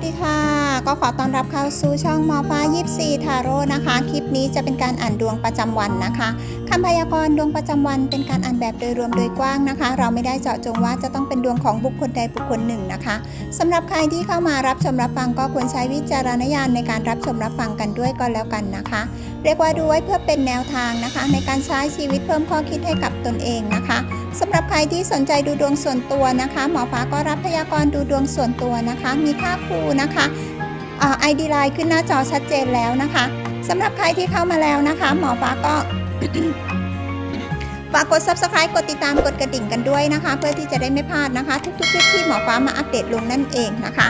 วัสดีค่ะ ก็ขอต้อนรับเข้าสู่ช่องหมอฟ้า 24 ทาโร่นะคะ คลิปนี้จะเป็นการอ่านดวงประจำวันนะคะคำพยากรณ์ดวงประจำวันเป็นการอ่านแบบโดยรวมโดยกว้างนะคะ เราไม่ได้เจาะจงว่าจะต้องเป็นดวงของบุคคลใดบุคคลหนึ่งนะคะสำหรับใครที่เข้ามารับชมรับฟังก็ควรใช้วิจารณญาณในการรับชมรับฟังกันด้วยก็แล้วกันนะคะ เรียกว่าดูไว้เพื่อเป็นแนวทางนะคะ ในการใช้ชีวิตเพิ่มข้อคิดให้กับตนเองนะคะ สำหรับใครที่สนใจดูดวงส่วนตัวนะคะ หมอฟ้าก็รับพยากรณ์ดูดวงส่วนตัวนะคะ มีค่าครูนะคะไอดีไลน์ขึ้นหน้าจอชัดเจนแล้วนะคะสำหรับใครที่เข้ามาแล้วนะคะ หมอฟ้าก็ฝากกด subscribe กดติดตามกดกระดิ่งกันด้วยนะคะ เพื่อที่จะได้ไม่พลาดนะคะ ทุกๆคลิปที่หมอฟ้ามาอัปเดตลงนั่นเองนะคะ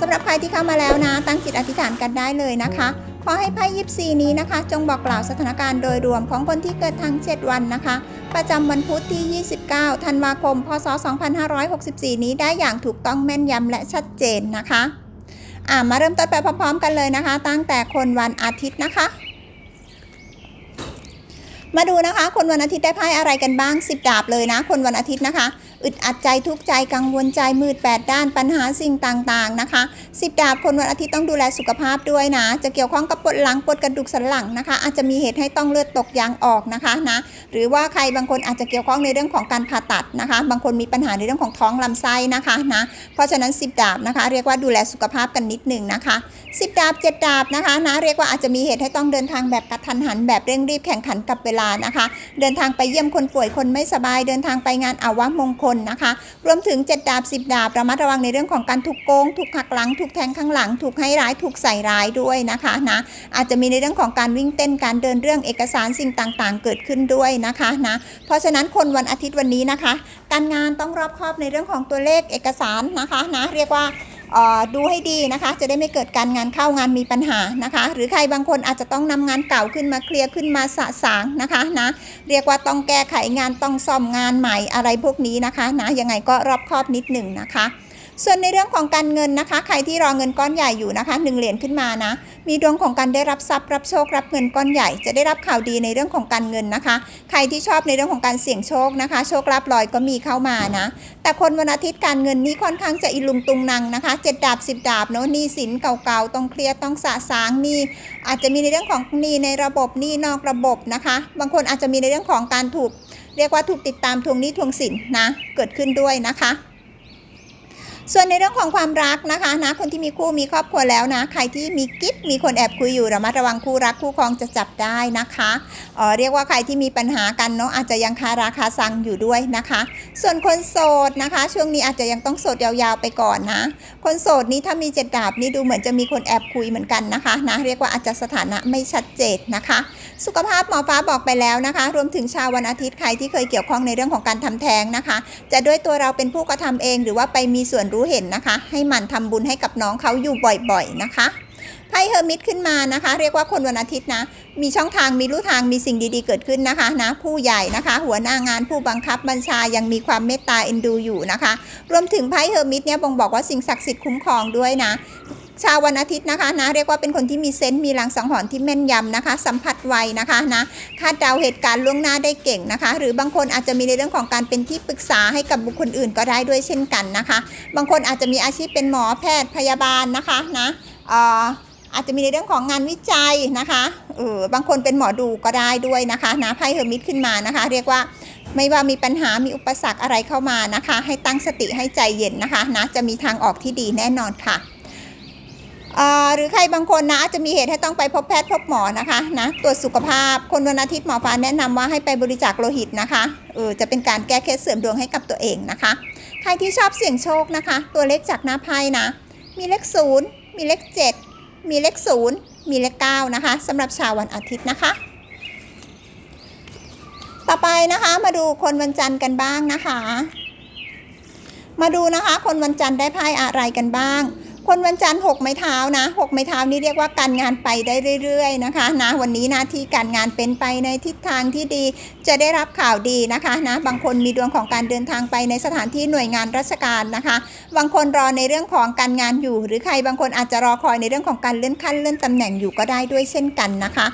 สำหรับใครที่เข้ามาแล้วนะ ตั้งจิตอธิษฐานกันได้เลยนะคะ อให้ไพ่ยิปซีนี้นะคะ จงบอกกล่าวสถานการณ์โดยรวมของคนที่เกิดทั้ง 7 วันนะคะ ประจำวันพุธที่ 29 ธันวาคม พศ 2564 นี้ได้อย่างถูกต้องแม่นยำและชัดเจนนะคะอ่ามาเริ่มต้นไปพร้อมๆกันเลยนะคะ ตั้งแต่คนวันอาทิตย์นะคะ มาดูนะคะ คนวันอาทิตย์ได้ไพ่อะไรกันบ้าง 10 ดาบเลยนะ คนวันอาทิตย์นะคะ อึดอัดใจทุกข์ใจกังวลใจมืดแปดด้านปัญหาสิ่งต่างๆนะคะ10ดาบคนวันอาทิตย์ต้องดูแลสุขภาพด้วยนะ จะเกี่ยวข้องกับปวดหลังปวดกระดูกสันหลังนะคะ อาจจะมีเหตุให้ต้องเลือดตกยางออกนะคะนะหรือว่าใครบางคนอาจจะเกี่ยวข้องในเรื่องของการผ่าตัดนะคะ บางคนมีปัญหาในเรื่องของท้องลำไส้นะคะนะเพราะฉะนั้น 10 ดาบนะคะ เรียกว่าดูแลสุขภาพกันนิดหนึ่งนะคะ 10 ดาบ 7 ดาบนะคะนะเรียกว่าอาจจะมีเหตุให้ต้องเดินทางแบบกระทันหันแบบเร่งรีบแข่งขันกับเวลานะคะ เดินทางไปเยี่ยมคนป่วยคนไม่สบายเดินทางไปงานอาวะมงคลนะคะ รวมถึง 7 ดาบ 10 ดาบระมัดระวังในเรื่องของการถูกโกง ถูกหักหลัง ถูกแทงข้างหลัง ถูกให้ร้าย ถูกใส่ร้ายด้วยนะคะนะอาจจะมีในเรื่องของการวิ่งเต้นการเดินเรื่องเอกสารสิ่งต่างๆ เกิดขึ้นด้วยนะคะนะเพราะฉะนั้นคนวันอาทิตย์วันนี้นะคะ การงานต้องรอบคอบในเรื่องของตัวเลขเอกสารนะคะนะเรียกว่า ดูให้ดีนะคะ จะได้ไม่เกิดการงานเข้างานมีปัญหานะคะ หรือใครบางคนอาจจะต้องนำงานเก่าขึ้นมาเคลียร์ขึ้นมาสะสางนะคะนะเรียกว่าต้องแก้ไขงานต้องซ่อมงานใหม่อะไรพวกนี้นะคะนะยังไงก็รอบคอบนิดหนึ่งนะคะ ส่วนในเรื่องของการเงินนะคะ ใครที่รอเงินก้อนใหญ่อยู่นะคะหนึ่งเหรียญขึ้นมานะ มีดวงของการได้รับทรัพย์รับโชครับเงินก้อนใหญ่ จะได้รับข่าวดีในเรื่องของการเงินนะคะ ใครที่ชอบในเรื่องของการเสี่ยงโชคนะคะ โชคลาภลอยก็มีเข้ามานะ แต่คนวันอาทิตย์การเงินนี้ค่อนข้างจะอิลุงตุงนังนะคะเจ็ดดาบสิบดาบเนาะหนี้สินเก่าๆต้องเคลียร์ต้องสะสางหนี้อาจจะมีในเรื่องของหนี้ในระบบหนี้นอกระบบนะคะ บางคนอาจจะมีในเรื่องของการถูก เรียกว่าถูกติดตามทวงหนี้ทวงสินนะเกิดขึ้นด้วยนะคะ ส่วนในเรื่องของความรักนะคะนะคนที่มีคู่มีครอบครัวแล้วนะ ใครที่มีกิ๊บมีคนแอบคุยอยู่ระมัดระวังคู่รักคู่ครองจะจับได้นะคะเออเรียกว่าใครที่มีปัญหากันเนาะอาจจะยังคาราคาซังอยู่ด้วยนะคะ ส่วนคนโสดนะคะ ช่วงนี้อาจจะยังต้องโสดยาวๆไปก่อนนะ คนโสดนี้ถ้ามีเจ็ดดาบนี่ดูเหมือนจะมีคนแอบคุยเหมือนกันนะคะนะเรียกว่าอาจจะสถานะไม่ชัดเจนนะคะ สุขภาพหมอฟ้าบอกไปแล้วนะคะ รวมถึงชาววันอาทิตย์ใครที่เคยเกี่ยวข้องในเรื่องของการทำแท้งนะคะ จะด้วยตัวเราเป็นผู้กระทำเองหรือว่าไปมีส่วนรูู้้เห็นนะคะ ให้มันทำบุญให้กับน้องเขาอยู่บ่อยๆนะคะไพ่เฮอร์มิตขึ้นมานะคะ เรียกว่าคนวันอาทิตย์นะ มีช่องทางมีลู่ทางมีสิ่งดีๆเกิดขึ้นนะคะนะผู้ใหญ่นะคะ หัวหน้างานผู้บังคับบัญชายังมีความเมตตาเอ็นดูอยู่นะคะ รวมถึงไพ่เฮอร์มิตเนี่ยบ่งบอกว่าสิ่งศักดิ์สิทธิ์คุ้มครองด้วยนะ ชาววันอาทิตย์นะคะนะเรียกว่าเป็นคนที่มีเซนต์มีลังสังหรณ์ที่แม่นยำนะคะ สัมผัสไวนะคะนะคาดเดาเหตุการณ์ล่วงหน้าได้เก่งนะคะ หรือบางคนอาจจะมีในเรื่องของการเป็นที่ปรึกษาให้กับบุคคลอื่นก็ได้ด้วยเช่นกันนะคะ บางคนอาจจะมีอาชีพเป็นหมอแพทย์พยาบาลนะคะนะเอ่ออาจจะมีในเรื่องของงานวิจัยนะคะเออบางคนเป็นหมอดูก็ได้ด้วยนะคะนะไพ่เฮอร์มิตขึ้นมานะคะ เรียกว่าไม่ว่ามีปัญหา มีอุปสรรคอะไรเข้ามานะคะ ให้ตั้งสติให้ใจเย็นนะคะนะจะมีทางออกที่ดีแน่นอนค่ะ หรือใครบางคนนะอาจจะมีเหตุให้ต้องไปพบแพทย์พบหมอนะคะนะตรวจสุขภาพคนวันอาทิตย์หมอฟ้าแนะนำว่าให้ไปบริจาคโลหิตนะคะเออจะเป็นการแก้เคล็ดเสริมดวงให้กับตัวเองนะคะ ใครที่ชอบเสี่ยงโชคนะคะ ตัวเลขจากหน้าไพ่นะ มีเลขศูนย์มีเลขเจ็ดมีเลขศูนย์มีเลขเก้านะคะสำหรับชาววันอาทิตย์นะคะ ต่อไปนะคะมาดูคนวันจันทร์กันบ้างนะคะ มาดูนะคะ คนวันจันทร์ได้ไพ่อะไรกันบ้าง คนวันจันทร์หกไม้เท้านะหกไม้เท้านี่เรียกว่าการงานไปได้เรื่อยๆนะคะนะวันนี้หน้าที่การงานเป็นไปในทิศทางที่ดี จะได้รับข่าวดีนะคะนะบางคนมีดวงของการเดินทางไปในสถานที่หน่วยงานราชการนะคะ บางคนรอในเรื่องของการงานอยู่ หรือใครบางคนอาจจะรอคอยในเรื่องของการเลื่อนขั้นเลื่อนตำแหน่งอยู่ก็ได้ด้วยเช่นกันนะคะ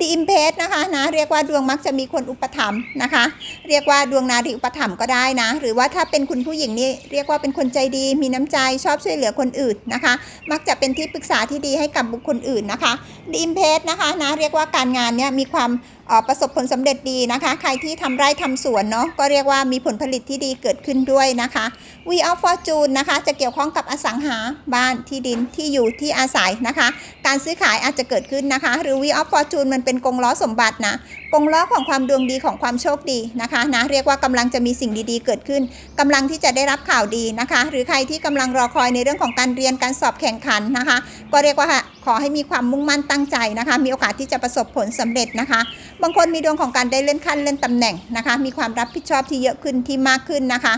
ดีอิมเพสนะคะนะเรียกว่าดวงมักจะมีคนอุปถัมภ์นะคะ เรียกว่าดวงนารีอุปถัมภ์ก็ได้นะ หรือว่าถ้าเป็นคุณผู้หญิงนี่เรียกว่าเป็นคนใจดี มีน้ำใจชอบช่วยเหลือคนอื่นนะคะ มักจะเป็นที่ปรึกษาที่ดีให้กับบุคคลอื่นนะคะดีอิมเพสนะคะนะเรียกว่าการงานเนี่ยมีความ ประสบผลสำเร็จดีนะคะ ใครที่ทำไร่ทำสวนเนาะก็เรียกว่ามีผลผลิตที่ดีเกิดขึ้นด้วยนะคะ We of Fortune นะคะ จะเกี่ยวข้องกับอสังหาบ้านที่ดินที่อยู่ที่อาศัยนะคะ การซื้อขายอาจจะเกิดขึ้นนะคะ หรือ We of Fortune มันเป็นกงล้อสมบัตินะ กงล้อของความดวงดีของความโชคดีนะคะนะเรียกว่ากำลังจะมีสิ่งดีๆ เกิดขึ้นกำลังที่จะได้รับข่าวดีนะคะ หรือใครที่กำลังรอคอยในเรื่องของการเรียนการสอบแข่งขันนะคะ ก็เรียกว่าขอให้มีความมุ่งมั่นตั้งใจนะคะ มีโอกาสที่จะประสบผลสำเร็จนะคะ บางคนมีดวงของการได้เลื่อนขั้นเลื่อนตำแหน่งนะคะ มีความรับผิดชอบที่เยอะขึ้นที่มากขึ้นนะคะ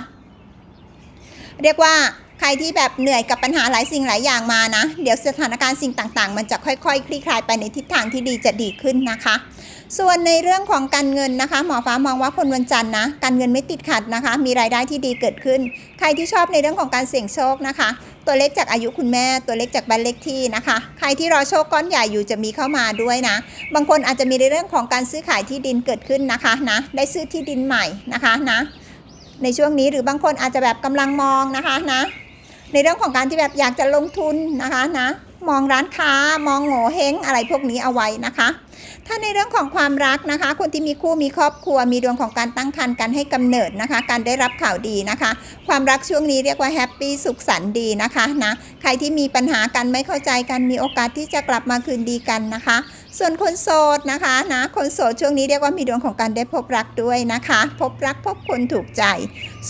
เรียกว่า ใครที่แบบเหนื่อยกับปัญหาหลายสิ่งหลายอย่างมานะ เดี๋ยวสถานการณ์สิ่งต่างๆ มันจะค่อยๆคลี่คลายไปในทิศทางที่ดีจะดีขึ้นนะคะ ส่วนในเรื่องของการเงินนะคะ หมอฟ้ามองว่าคนวันจันทร์นะการเงินไม่ติดขัดนะคะ มีรายได้ที่ดีเกิดขึ้น ใครที่ชอบในเรื่องของการเสี่ยงโชคนะคะ ตัวเล็กจากอายุคุณแม่ ตัวเล็กจากบ้านเล็กที่นะคะ ใครที่รอโชคก้อนใหญ่อยู่จะมีเข้ามาด้วยนะ บางคนอาจจะมีในเรื่องของการซื้อขายที่ดินเกิดขึ้นนะคะนะได้ซื้อที่ดินใหม่นะคะนะในช่วงนี้หรือบางคนอาจจะแบบกำลังมองนะคะนะ ในเรื่องของการที่แบบอยากจะลงทุนนะคะนะมองร้านค้ามองโง่เฮงอะไรพวกนี้เอาไว้นะคะ ถ้าในเรื่องของความรักนะคะ คนที่มีคู่มีครอบครัว มีดวงของการตั้งครรภ์การให้กำเนิดนะคะ การได้รับข่าวดีนะคะ ความรักช่วงนี้เรียกว่าแฮปปี้สุขสันต์ดีนะคะนะใครที่มีปัญหากันไม่เข้าใจกันมีโอกาสที่จะกลับมาคืนดีกันนะคะ ส่วนคนโสดนะคะนะคนโสดช่วงนี้เรียกว่ามีดวงของการได้พบรักด้วยนะคะ พบรักพบคนถูกใจ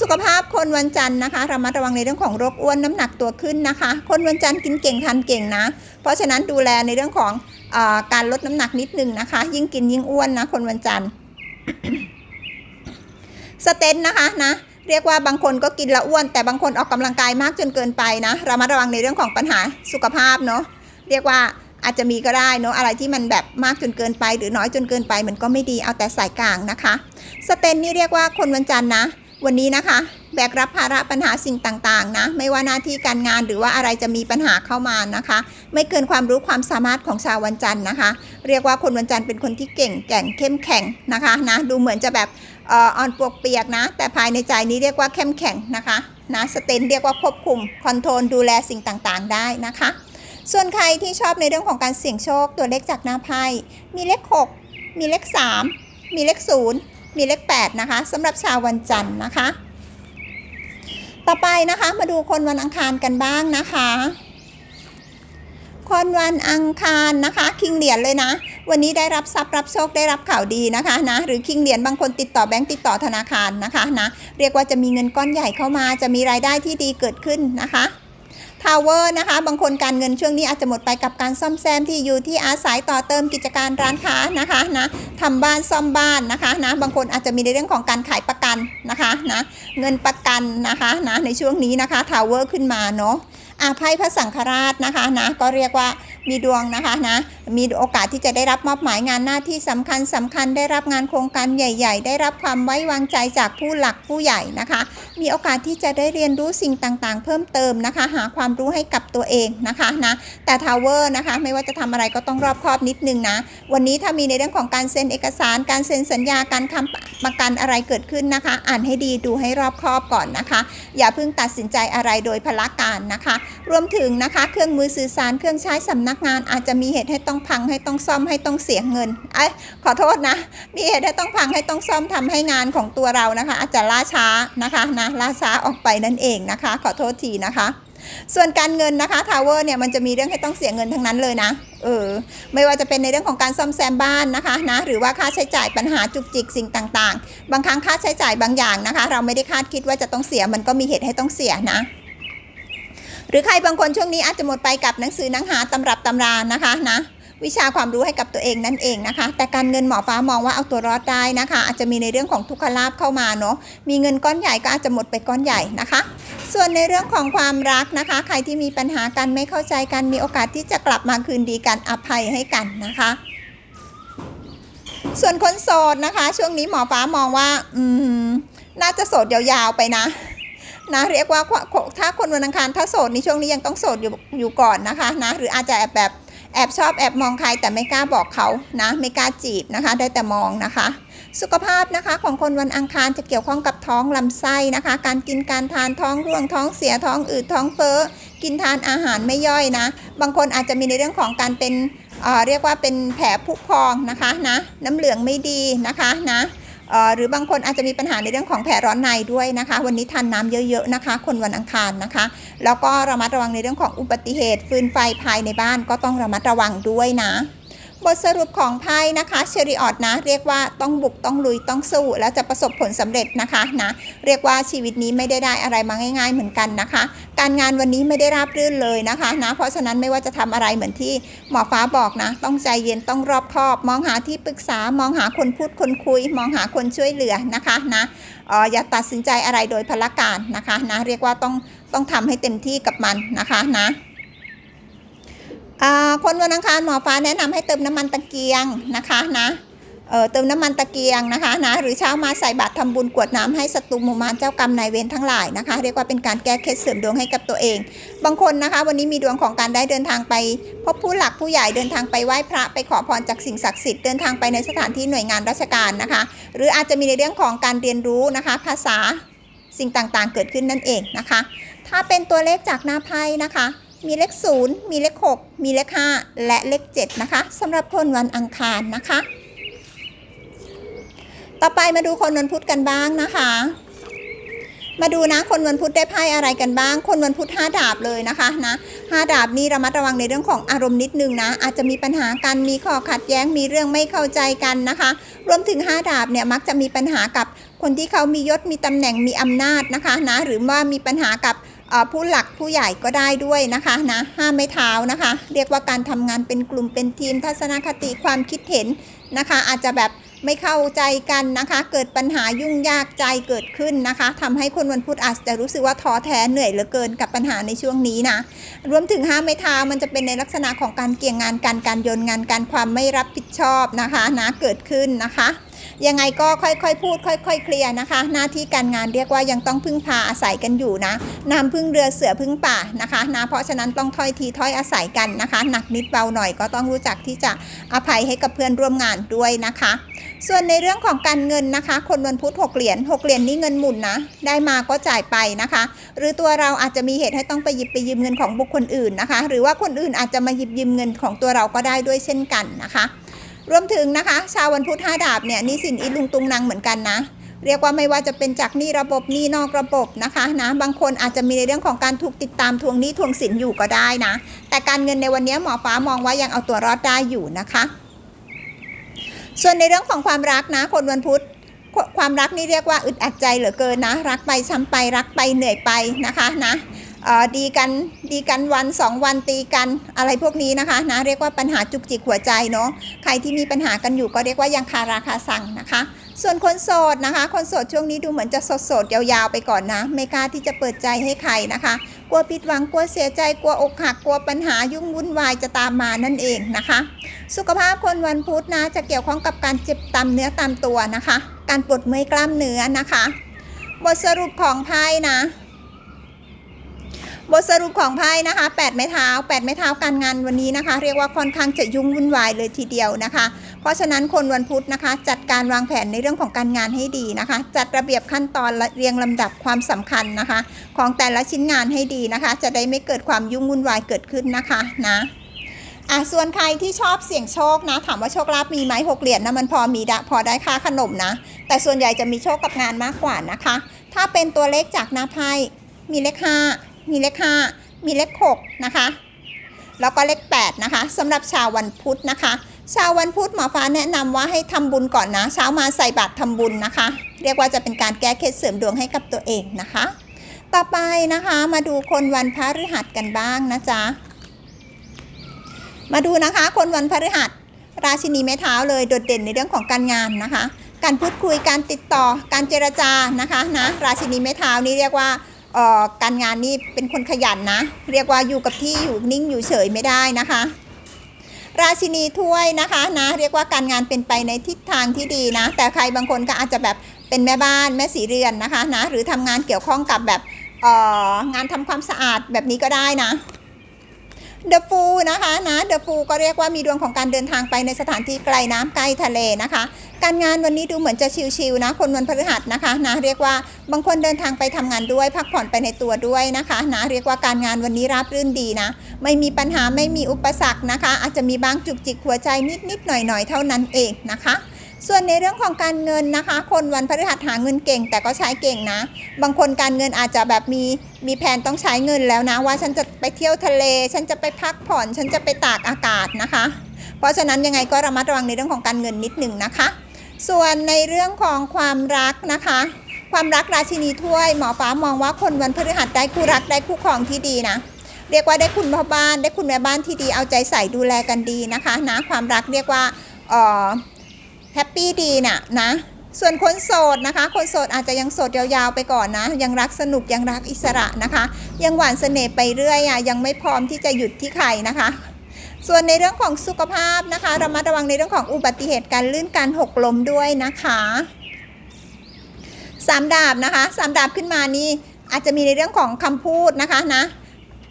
สุขภาพคนวันจันทร์นะคะระมัดระวังในเรื่องของโรคอ้วนน้ำหนักตัวขึ้นนะคะ คนวันจันทร์กินเก่งทานเก่งนะ เพราะฉะนั้นดูแลในเรื่องของอการลดน้ำหนักนิดนึงนะคะ ยิ่งกินยิ่งอ้วนนะคนวันจันทร์สเตนนะคะนะเรียกว่าบางคนก็กินละอ้วน แต่บางคนออกกำลังกายมากจนเกินไปนะระมัดระวังในเรื่องของปัญหาสุขภาพเนาะเรียกว่า อาจจะมีก็ได้เนาะอะไรที่มันแบบมากจนเกินไป หรือน้อยจนเกินไปมันก็ไม่ดีเอาแต่สายกลางนะคะ สเตนนี่เรียกว่าคนวันจันทร์นะ วันนี้นะคะ แบกรับภาระปัญหาสิ่งต่างๆนะไม่ว่าหน้าที่การงานหรือว่าอะไรจะมีปัญหาเข้ามานะคะ ไม่เกินความรู้ความสามารถของชาววันจันทร์นะคะ เรียกว่าคนวันจันทร์เป็นคนที่เก่งแก่งเข้มแข็งนะคะนะดูเหมือนจะแบบอ่ออ่อนปวกเปียกนะ แต่ภายในใจนี้เรียกว่าเข้มแข็งนะคะนะสเตนเรียกว่าควบคุมคอนโทรลดูแลสิ่งต่างๆ ได้นะคะ ส่วนใครที่ชอบในเรื่องของการเสี่ยงโชคตัวเลขจากหน้าไพ่มีเลข 6 มีเลข 3 มีเลข 0 มีเลข 8 นะคะสำหรับชาววันจันทร์นะคะ ต่อไปนะคะมาดูคนวันอังคารกันบ้างนะคะ คนวันอังคารนะคะ คิงเหรียญเลยนะ วันนี้ได้รับทรัพย์รับโชคได้รับข่าวดีนะคะนะหรือคิงเหรียญบางคนติดต่อแบงก์ติดต่อธนาคารนะคะนะเรียกว่าจะมีเงินก้อนใหญ่เข้ามาจะมีรายได้ที่ดีเกิดขึ้นนะคะ ทาวเวอร์นะคะ บางคนการเงินช่วงนี้อาจจะหมดไปกับการซ่อมแซมที่อยู่ที่อาศัยต่อเติมกิจการร้านค้านะคะนะทำบ้านซ่อมบ้านนะคะนะบางคนอาจจะมีในเรื่องของการขายประกันนะคะนะเงินประกันนะคะนะในช่วงนี้นะคะทาวเวอร์ขึ้นมาเนาะ อาภัยพระสังฆราชนะคะนะก็เรียกว่ามีดวงนะคะนะมีโอกาสที่จะได้รับมอบหมายงานหน้าที่สำคัญสำคัญได้รับงานโครงการใหญ่ ๆ ได้รับความไว้วางใจจากผู้หลักผู้ใหญ่นะคะ มีโอกาสที่จะได้เรียนรู้สิ่งต่างๆ เพิ่มเติมนะคะ หาความรู้ให้กับตัวเองนะคะนะแต่ทาวเวอร์นะคะไม่ว่าจะทำอะไรก็ต้องรอบคอบนิดนึงนะ วันนี้ถ้ามีในเรื่องของการเซ็นเอกสาร การเซ็นสัญญาการคำประกันอะไรเกิดขึ้นนะคะ อ่านให้ดีดูให้รอบคอบก่อนนะคะ อย่าเพิ่งตัดสินใจอะไรโดยพละการนะคะรวมถึงนะคะเครื่องมือสื่อสารเครื่องใช้สำนักงาน อาจจะมีเหตุให้ต้องพังให้ต้องซ่อมให้ต้องเสียเงินไอ้ขอโทษนะ มีเหตุให้ต้องพังให้ต้องซ่อมทำให้งานของตัวเรานะคะ อาจจะล่าช้านะคะนะล่าช้าออกไปนั่นเองนะคะ ขอโทษทีนะคะส่วนการเงินนะคะทาวเวอร์เนี่ยมันจะมีเรื่องให้ต้องเสียเงินทั้งนั้นเลยนะเออไม่ว่าจะเป็นในเรื่องของการซ่อมแซมบ้านนะคะนะหรือว่าค่าใช้จ่ายปัญหาจุกจิกสิ่งต่าง ๆ บางครั้งค่าใช้จ่ายบางอย่างนะคะ เราไม่ได้คาดคิดว่าจะต้องเสียมันก็มีเหตุให้ต้องเสียนะ รือใครบางคนช่วงนี้อาจจะหมดไปกับหนังสือหนังหาตำรับตำรานะคะนะวิชาความรู้ให้กับตัวเองนั่นเองนะคะ แต่การเงินหมอฟ้ามองว่าเอาตัวรอดได้นะคะ อาจจะมีในเรื่องของทุกขลาภเข้ามาเนาะมีเงินก้อนใหญ่ก็อาจจะหมดไปก้อนใหญ่นะคะ ส่วนในเรื่องของความรักนะคะ ใครที่มีปัญหากันไม่เข้าใจกันมีโอกาสที่จะกลับมาคืนดีกันอภัยให้กันนะคะ ส่วนคนโสดนะคะ ช่วงนี้หมอฟ้ามองว่า อืมน่าจะโสดยาวๆไปนะ นะเรียกว่าถ้าคนวันอังคารถ้าโสดในช่วงนี้ยังต้องโสดอยู่อยู่ก่อนนะคะนะหรืออาจจะแอบแบบแอบชอบแอบมองใครแต่ไม่กล้าบอกเขานะไม่กล้าจีบนะคะ ได้แต่มองนะคะ สุขภาพนะคะของคนวันอังคารจะเกี่ยวข้องกับท้องลำไส้นะคะ การกินการทานท้องร่วงท้องเสียท้องอืดท้องเฟ้อกินทานอาหารไม่ย่อยนะ บางคนอาจจะมีในเรื่องของการเป็นเเรียกว่าเป็นแผลผุพองนะคะนะน้ำเหลืองไม่ดีนะคะนะ หรือบางคนอาจจะมีปัญหาในเรื่องของแผลร้อนในด้วยนะคะ วันนี้ทานน้ำเยอะๆนะคะ คนวันอังคารนะคะ แล้วก็ระมัดระวังในเรื่องของอุบัติเหตุฟืนไฟภายในบ้านก็ต้องระมัดระวังด้วยนะ บทสรุปของไพ่นะคะเชริออดนะ เรียกว่าต้องบุกต้องลุยต้องสู้ แล้วจะประสบผลสำเร็จนะคะนะเรียกว่าชีวิตนี้ไม่ได้ได้อะไรมาง่าย ๆ เหมือนกันนะคะ การงานวันนี้ไม่ได้ราบรื่นเลยนะคะนะเพราะฉะนั้นไม่ว่าจะทำอะไรเหมือนที่หมอฟ้าบอกนะ ต้องใจเย็นต้องรอบคอบ มองหาที่ปรึกษามองหาคนพูดคนคุย มองหาคนช่วยเหลือนะคะนะเอออย่าตัดสินใจอะไรโดยพละการนะคะนะเรียกว่าต้องต้องทำให้เต็มที่กับมันนะคะนะ คนวันอังคารหมอฟ้าแนะนำให้เติมน้ำมันตะเกียงนะคะนะเเติมน้ำมันตะเกียงนะคะนะหรือเช้ามาใส่บาตรทำบุญกวดน้ำให้ศัตรูหมู่มารเจ้ากรรมนายเวรทั้งหลายนะคะ เรียกว่าเป็นการแก้เคล็ดเสริมดวงให้กับตัวเอง บางคนนะคะ วันนี้มีดวงของการได้เดินทางไปพบผู้หลักผู้ใหญ่เดินทางไปไหว้พระไปขอพรจากสิ่งศักดิ์สิทธิ์เดินทางไปในสถานที่หน่วยงานราชการนะคะ หรืออาจจะมีในเรื่องของการเรียนรู้นะคะ ภาษาสิ่งต่างๆ เกิดขึ้นนั่นเองนะคะ ถ้าเป็นตัวเลขจากหน้าไพ่นะคะ มีเลข0มีเลข6มีเลข5และเลข7นะคะสำหรับคนวันอังคารนะคะ ต่อไปมาดูคนวันพุธกันบ้างนะคะ มาดูนะคนวันพุธได้ไพ่อะไรกันบ้าง คนวันพุธห้าดาบเลยนะคะนะห้าดาบนี่ระมัดระวังในเรื่องของอารมณ์นิดนึงนะ อาจจะมีปัญหากันมีข้อขัดแย้งมีเรื่องไม่เข้าใจกันนะคะ รวมถึงห้าดาบเนี่ยมักจะมีปัญหากับคนที่เขามียศมีตำแหน่งมีอำนาจนะคะนะหรือว่ามีปัญหากับ ผู้หลักผู้ใหญ่ก็ได้ด้วยนะคะนะห้ามไม่เท้านะคะ เรียกว่าการทำงานเป็นกลุ่มเป็นทีมทัศนคติความคิดเห็นนะคะ อาจจะแบบไม่เข้าใจกันนะคะ เกิดปัญหายุ่งยากใจเกิดขึ้นนะคะทำให้คนวันพุธอาจจะรู้สึกว่าท้อแท้เหนื่อยเหลือเกินกับปัญหาในช่วงนี้นะ รวมถึงห้ามไม่เท้ามันจะเป็นในลักษณะของการเกี่ยงงานการการโยนงานการความไม่รับผิดชอบนะคะนะเกิดขึ้นนะคะ ยังไงก็ค่อยๆพูด ค่อย ๆ เคลียร์นะคะ หน้าที่การงานเรียกว่ายังต้องพึ่งพาอาศัยกันอยู่นะน้ำพึ่งเรือเสือพึ่งป่านะคะนะเพราะฉะนั้นต้องถ้อยทีถ้อยอาศัยกันนะคะ หนักนิดเบาหน่อยก็ต้องรู้จักที่จะอภัยให้กับเพื่อนร่วมงานด้วยนะคะ ส่วนในเรื่องของการเงินนะคะ คนวันพุธหกเหรียญหกเหรียญนี่เงินหมุนนะได้มาก็จ่ายไปนะคะ หรือตัวเราอาจจะมีเหตุให้ต้องไปหยิบไปยืมเงินของบุคคลอื่นนะคะ หรือว่าคนอื่นอาจจะมาหยิบยืมเงินของตัวเราก็ได้ด้วยเช่นกันนะคะ รวมถึงนะคะ ชาววันพุธห้าดาบเนี่ยนี่สินอีลุงตุงนางเหมือนกันนะเรียกว่าไม่ว่าจะเป็นจากหนี้ระบบหนี้นอกระบบนะคะนะบางคนอาจจะมีในเรื่องของการถูกติดตามทวงหนี้ทวงสินอยู่ก็ได้นะ แต่การเงินในวันนี้หมอฟ้ามองว่ายังเอาตัวรอดได้อยู่นะคะ ส่วนในเรื่องของความรักนะ คนวันพุธความรักนี่เรียกว่าอึดอัดใจเหลือเกินนะ รักไปช้ำไปรักไปเหนื่อยไปนะคะนะ ดีกันดีกันวันสองวันตีกันอะไรพวกนี้นะคะนะเรียกว่าปัญหาจุกจิกหัวใจเนาะใครที่มีปัญหากันอยู่ก็เรียกว่ายังคาราคาสั่งนะคะ ส่วนคนโสดนะคะ คนโสดช่วงนี้ดูเหมือนจะโสดโสดๆยาวๆไปก่อนนะ ไม่กล้าที่จะเปิดใจให้ใครนะคะ กลัวผิดหวังกลัวเสียใจกลัวอกหักกลัวปัญหายุ่งวุ่นวายจะตามมานั่นเองนะคะ สุขภาพคนวันพุธนะจะเกี่ยวข้องกับการเจ็บตามเนื้อตามตัวนะคะ การปวดเมื่อยกล้ามเนื้อนะคะ บทสรุปของไพ่นะ บทสรุปของไพ่นะคะ8ไม้เท้า8ไม้เท้าการงานวันนี้นะคะ เรียกว่าค่อนข้างจะยุ่งวุ่นวายเลยทีเดียวนะคะ เพราะฉะนั้นคนวันพุธนะคะ จัดการวางแผนในเรื่องของการงานให้ดีนะคะ จัดระเบียบขั้นตอนและเรียงลำดับความสำคัญนะคะ ของแต่ละชิ้นงานให้ดีนะคะ จะได้ไม่เกิดความยุ่งวุ่นวายเกิดขึ้นนะคะนะอะส่วนใครที่ชอบเสี่ยงโชคนะ ถามว่าโชคลาภมีไหมหกเหรียญนะมันพอมีดะพอได้ค่าขนมนะ แต่ส่วนใหญ่จะมีโชคกับงานมากกว่านะคะ ถ้าเป็นตัวเลขจากหน้าไพ่มีเลขห้า มีเลขห้ามีเลขหกนะคะ แล้วก็เลข 8 นะคะสำหรับชาววันพุธนะคะ ชาววันพุธหมอฟ้าแนะนำว่าให้ทำบุญก่อนนะ เช้ามาใส่บาตรทำบุญนะคะ เรียกว่าจะเป็นการแก้เคล็ดเสริมดวงให้กับตัวเองนะคะ ต่อไปนะคะมาดูคนวันพฤหัสกันบ้างนะจ๊ะ มาดูนะคะคนวันพฤหัสราชินีไม้เท้าเลยโดดเด่นในเรื่องของการงานนะคะ การพูดคุยการติดต่อการเจรจานะคะนะราชินีไม้เท้านี่เรียกว่า การงานนี่เป็นคนขยันนะ เรียกว่าอยู่กับที่อยู่นิ่งอยู่เฉยไม่ได้นะคะ ราชินีถ้วยนะคะนะเรียกว่าการงานเป็นไปในทิศทางที่ดีนะ แต่ใครบางคนก็อาจจะแบบเป็นแม่บ้านแม่สีเรือนนะคะนะหรือทำงานเกี่ยวข้องกับแบบงานทำความสะอาดแบบนี้ก็ได้นะ เดอะฟูนะคะนะเดอะฟูก็เรียกว่ามีดวงของการเดินทางไปในสถานที่ไกลน้ำใกล้ทะเลนะคะ การงานวันนี้ดูเหมือนจะชิลๆนะ คนวันพฤหัสนะคะนะเรียกว่าบางคนเดินทางไปทำงานด้วย พักผ่อนไปในตัวด้วยนะคะนะเรียกว่าการงานวันนี้ราบรื่นดีนะ ไม่มีปัญหาไม่มีอุปสรรคนะคะ อาจจะมีบางจุกจิกหัวใจนิดๆหน่อยๆเท่านั้นเองนะคะ ส่วนในเรื่องของการเงินนะคะ คนวันพฤหัสหาเงินเก่ง แต่ก็ใช้เก่งนะ บางคนการเงินอาจจะแบบมีมีแผนต้องใช้เงินแล้วนะ ว่าฉันจะไปเที่ยวทะเล ฉันจะไปพักผ่อน ฉันจะไปตากอากาศนะคะ เพราะฉะนั้นยังไงก็ระมัดระวังในเรื่องของการเงินนิดหนึ่งนะคะ ส่วนในเรื่องของความรักนะคะ ความรักราชินีถ้วยหมอฟ้ามองว่าคนวันพฤหัสได้คู่รักได้คู่ครองที่ดีนะเรียกว่าได้คุณพ่อบ้านได้คุณแม่บ้านที่ดีเอาใจใส่ดูแลกันดีนะคะนะความรักเรียกว่าเอ่อ แฮปปี้ดีน่ะนะส่วนคนโสดนะคะ คนโสดอาจจะยังโสดยาวๆไปก่อนนะ ยังรักสนุกยังรักอิสระนะคะ ยังหวานเสน่ห์ไปเรื่อยอะยังไม่พร้อมที่จะหยุดที่ใครนะคะ ส่วนในเรื่องของสุขภาพนะคะระมัดระวังในเรื่องของอุบัติเหตุการลื่นการหกล้มด้วยนะคะสามดาบนะคะสามดาบขึ้นมานี่อาจจะมีในเรื่องของคำพูดนะคะนะ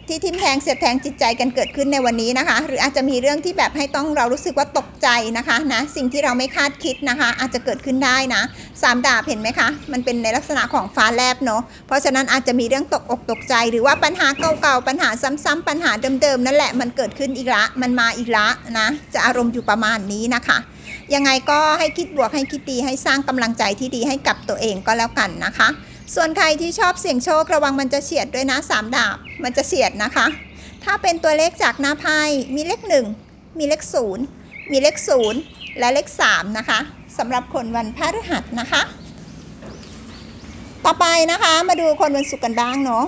ที่ทิมแทงเสียบแทงจิตใจกันเกิดขึ้นในวันนี้นะคะ หรืออาจจะมีเรื่องที่แบบให้ต้องเรารู้สึกว่าตกใจนะคะนะสิ่งที่เราไม่คาดคิดนะคะ อาจจะเกิดขึ้นได้นะสามดาบเห็นไหมคะ มันเป็นในลักษณะของฟ้าแลบเนาะเพราะฉะนั้นอาจจะมีเรื่องตกอกตกใจ หรือว่าปัญหาเก่าๆปัญหาซ้ำๆปัญหาเดิมๆนั่นแหละมันเกิดขึ้นอีกละ มันมาอีกละนะจะอารมณ์อยู่ประมาณนี้นะคะยังไงก็ให้คิดบวกให้คิดดีให้สร้างกำลังใจที่ดีให้กับตัวเองก็แล้วกันนะคะ ส่วนใครที่ชอบเสี่ยงโชคระวังมันจะเฉียดด้วยนะสามดาบมันจะเฉียดนะคะ ถ้าเป็นตัวเลขจากหน้าไพ่มีเลขหนึ่งมีเลขศูนย์มีเลขศูนย์และเลขสามนะคะสำหรับคนวันพฤหัสนะคะ ต่อไปนะคะมาดูคนวันศุกร์กันบ้างเนาะ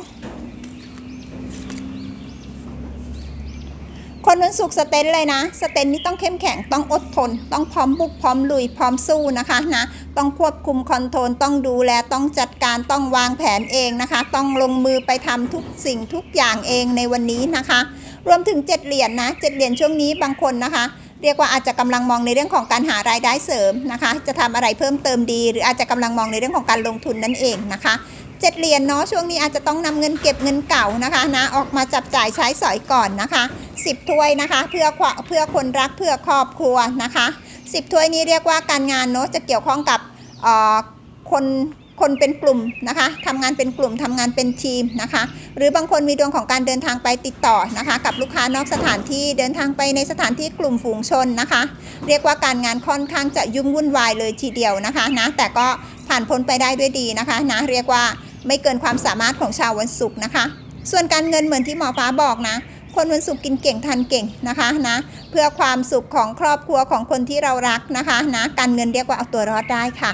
คนวันศุกร์สเตนเลยนะ สเตนนี่ต้องเข้มแข็งต้องอดทน ต้องพร้อมบุกพร้อมลุยพร้อมสู้นะคะนะต้องควบคุมคอนโทรลต้องดูแลต้องจัดการต้องวางแผนเองนะคะ ต้องลงมือไปทำทุกสิ่งทุกอย่างเองในวันนี้นะคะ รวมถึง7เหรียญนนะเจ็ดเหรียญช่วงนี้บางคนนะคะเรียกว่าอาจจะกำลังมองในเรื่องของการหารายได้เสริมนะคะ จะทำอะไรเพิ่มเติมดี หรืออาจจะกำลังมองในเรื่องของการลงทุนนั่นเองนะคะ เจ็ดเหรียญเนาะช่วงนี้อาจจะต้องนำเงินเก็บเงินเก่านะคะนะออกมาจับจ่ายใช้สอยก่อนนะคะ 10 ถ้วยนะคะ เพื่อเพื่อคนรักเพื่อครอบครัวนะคะ 10 ถ้วยนี้เรียกว่าการงานเนาะจะเกี่ยวข้องกับเอ่อคนคนเป็นกลุ่มนะคะทำงานเป็นกลุ่มทำงานเป็นทีมนะคะ หรือบางคนมีดวงของการเดินทางไปติดต่อนะคะ กับลูกค้านอกสถานที่เดินทางไปในสถานที่กลุ่มฝูงชนนะคะ เรียกว่าการงานค่อนข้างจะยุ่งวุ่นวายเลยทีเดียวนะคะนะแต่ก็ผ่านพ้นไปได้ด้วยดีนะคะนะเรียกว่า ไม่เกินความสามารถของชาววันศุกร์นะคะ ส่วนการเงินเหมือนที่หมอฟ้าบอกนะ คนวันศุกร์กินเก่งทานเก่งนะคะนะเพื่อความสุขของครอบครัวของคนที่เรารักนะคะนะการเงินเรียกว่าเอาตัวรอดได้ค่ะ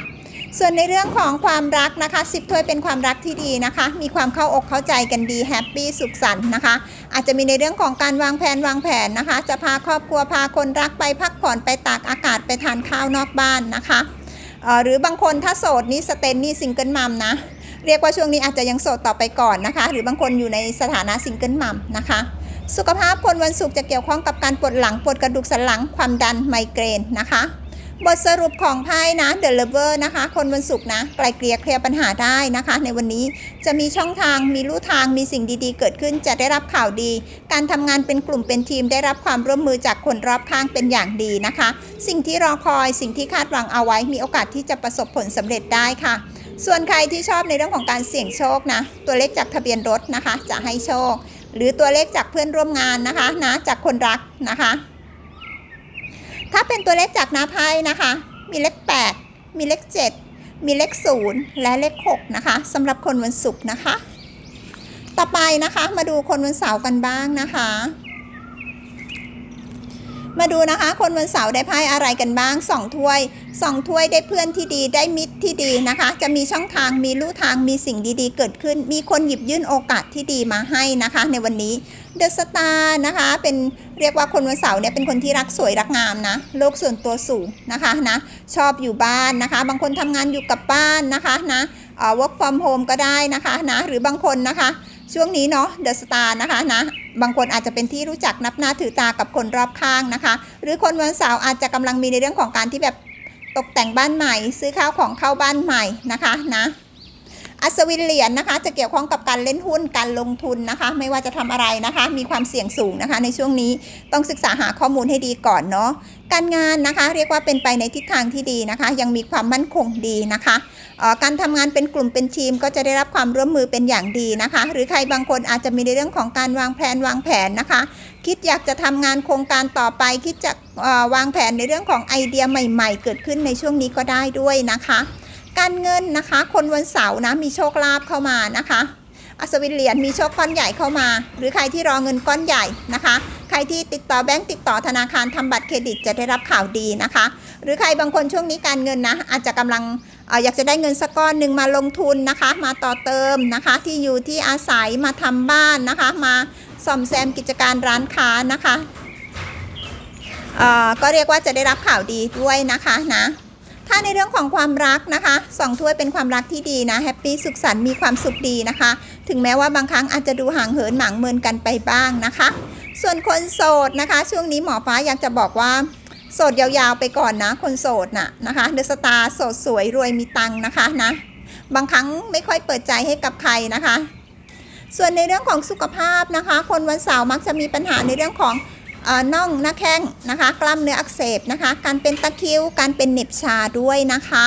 ส่วนในเรื่องของความรักนะคะสิบถ้วยเป็นความรักที่ดีนะคะ มีความเข้าอกเข้าใจกันดีแฮปปี้สุขสันต์นะคะ อาจจะมีในเรื่องของการวางแผนวางแผนนะคะ จะพาครอบครัวพาคนรักไปพักผ่อนไปตากอากาศไปทานข้าวนอกบ้านนะคะหรือบางคนถ้าโสดนี่สเตนนี่ซิงเกิลมัมนะ เรียกว่าช่วงนี้อาจจะยังโสดต่อไปก่อนนะคะ หรือบางคนอยู่ในสถานะซิงเกิลมัมนะคะสุขภาพคนวันศุกร์จะเกี่ยวข้องกับการปวดหลังปวดกระดูกสันหลังความดันไมเกรนนะคะ บทสรุปของไพ่นะ The Lover นะคะ คนวันศุกร์นะไกลเกลี่ยเคลียร์ปัญหาได้นะคะ ในวันนี้จะมีช่องทางมีลู่ทางมีสิ่งดีๆ เกิดขึ้นจะได้รับข่าวดี การทำงานเป็นกลุ่มเป็นทีมได้รับความร่วมมือจากคนรอบข้างเป็นอย่างดีนะคะ สิ่งที่รอคอยสิ่งที่คาดหวังเอาไว้มีโอกาสที่จะประสบผลสำเร็จได้ค่ะ ส่วนใครที่ชอบในเรื่องของการเสี่ยงโชคนะ ตัวเลขจากทะเบียนรถนะคะ จะให้โชค หรือตัวเลขจากเพื่อนร่วมงานนะคะนะจากคนรักนะคะ ถ้าเป็นตัวเลขจากนาไพ่นะคะ มีเลข 8 มีเลข 7 มีเลข 0 และเลข 6 นะคะสำหรับคนวันศุกร์นะคะ ต่อไปนะคะมาดูคนวันเสาร์กันบ้างนะคะ มาดูนะคะ คนวันเสาร์ได้ไพ่อะไรกันบ้างสองถ้วยสองถ้วยได้เพื่อนที่ดีได้มิตรที่ดีนะคะ จะมีช่องทางมีลู่ทางมีสิ่งดีๆ เกิดขึ้น มีคนหยิบยื่นโอกาสที่ดีมาให้นะคะ ในวันนี้เดอะสตาร์นะคะเป็นเรียกว่าคนวันเสาร์เนี่ยเป็นคนที่รักสวยรักงามนะโลกส่วนตัวสูงนะคะนะชอบอยู่บ้านนะคะ บางคนทำงานอยู่กับบ้านนะคะนะเอ่อ work from home ก็ได้นะคะนะหรือบางคนนะคะ ช่วงนี้เนาะเดอะสตาร์นะคะนะบางคนอาจจะเป็นที่รู้จักนับหน้าถือตากับคนรอบข้างนะคะ หรือคนวันเสาร์อาจจะกำลังมีในเรื่องของการที่แบบตกแต่งบ้านใหม่ ซื้อข้าวของเข้าบ้านใหม่นะคะนะ อัศวินเหรียญนะคะ จะเกี่ยวข้องกับการเล่นหุ้นการลงทุนนะคะ ไม่ว่าจะทำอะไรนะคะ มีความเสี่ยงสูงนะคะ ในช่วงนี้ต้องศึกษาหาข้อมูลให้ดีก่อนเนาะการงานนะคะ เรียกว่าเป็นไปในทิศทางที่ดีนะคะ ยังมีความมั่นคงดีนะคะการทำงานเป็นกลุ่มเป็นทีมก็จะได้รับความร่วมมือเป็นอย่างดีนะคะ หรือใครบางคนอาจจะมีในเรื่องของการวางแผนวางแผนนะคะ คิดอยากจะทำงานโครงการต่อไปคิดจะวางแผนในเรื่องของไอเดียใหม่ ๆ เกิดขึ้นในช่วงนี้ก็ได้ด้วยนะคะ การเงินนะคะ คนวันเสาร์นะมีโชคลาภเข้ามานะคะอัศวินเหรียญมีโชคก้อนใหญ่เข้ามา หรือใครที่รอเงินก้อนใหญ่นะคะ ใครที่ติดต่อแบงก์ติดต่อธนาคารทำบัตรเครดิตจะได้รับข่าวดีนะคะ หรือใครบางคนช่วงนี้การเงินนะอาจจะกำลังออยากจะได้เงินสักก้อนหนึ่งมาลงทุนนะคะ มาต่อเติมนะคะ ที่อยู่ที่อาศัยมาทำบ้านนะคะ มาซ่อมแซมกิจการร้านค้านะคะก็เรียกว่าจะได้รับข่าวดีด้วยนะคะนะ ถ้าในเรื่องของความรักนะคะสองถ้วยเป็นความรักที่ดีนะแฮปปี้สุขสันต์มีความสุขดีนะคะ ถึงแม้ว่าบางครั้งอาจจะดูห่างเหินหมางเมินกันไปบ้างนะคะ ส่วนคนโสดนะคะ ช่วงนี้หมอฟ้าอยากจะบอกว่าโสดยาวๆไปก่อนนะ คนโสดน่ะนะคะเดอะสตาร์โสดสวยรวยมีตังค์นะคะนะบางครั้งไม่ค่อยเปิดใจให้กับใครนะคะ ส่วนในเรื่องของสุขภาพนะคะ คนวันเสาร์มักจะมีปัญหาในเรื่องของ น่องหน้าแข้งนะคะ กล้ามเนื้ออักเสบนะคะ การเป็นตะคิวการเป็นเหน็บชาด้วยนะคะ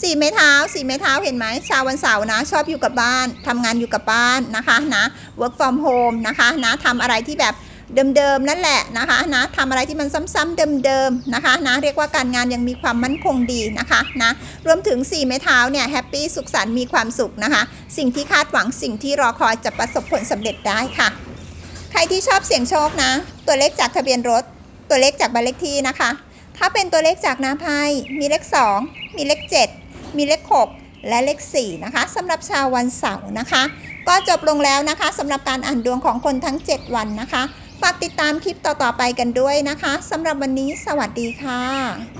สี่ไม้เท้าสี่ไม้เท้าเห็นไหมชาววันเสาร์นะ ชอบอยู่กับบ้านทำงานอยู่กับบ้านนะคะนะ work from home นะคะนะทำอะไรที่แบบเดิมๆนั่นแหละนะคะนะทำอะไรที่มันซ้ำๆเดิมๆนะคะนะเรียกว่าการงานยังมีความมั่นคงดีนะคะนะรวมถึง 4 ไม้เท้าเนี่ยแฮปปี้สุขสันต์มีความสุขนะคะ สิ่งที่คาดหวังสิ่งที่รอคอยจะประสบผลสำเร็จได้ค่ะ ใครที่ชอบเสี่ยงโชคนะ ตัวเลขจากทะเบียนรถ ตัวเลขจากบ้านเลขที่นะคะ ถ้าเป็นตัวเลขจากนาไพ่มีเลข 2 มีเลข 7 มีเลข 6 และเลข 4 นะคะสำหรับชาววันเสาร์นะคะ ก็จบลงแล้วนะคะสำหรับการอ่านดวงของคนทั้ง 7 วันนะคะฝากติดตามคลิปต่อๆไปกันด้วยนะคะสำหรับวันนี้สวัสดีค่ะ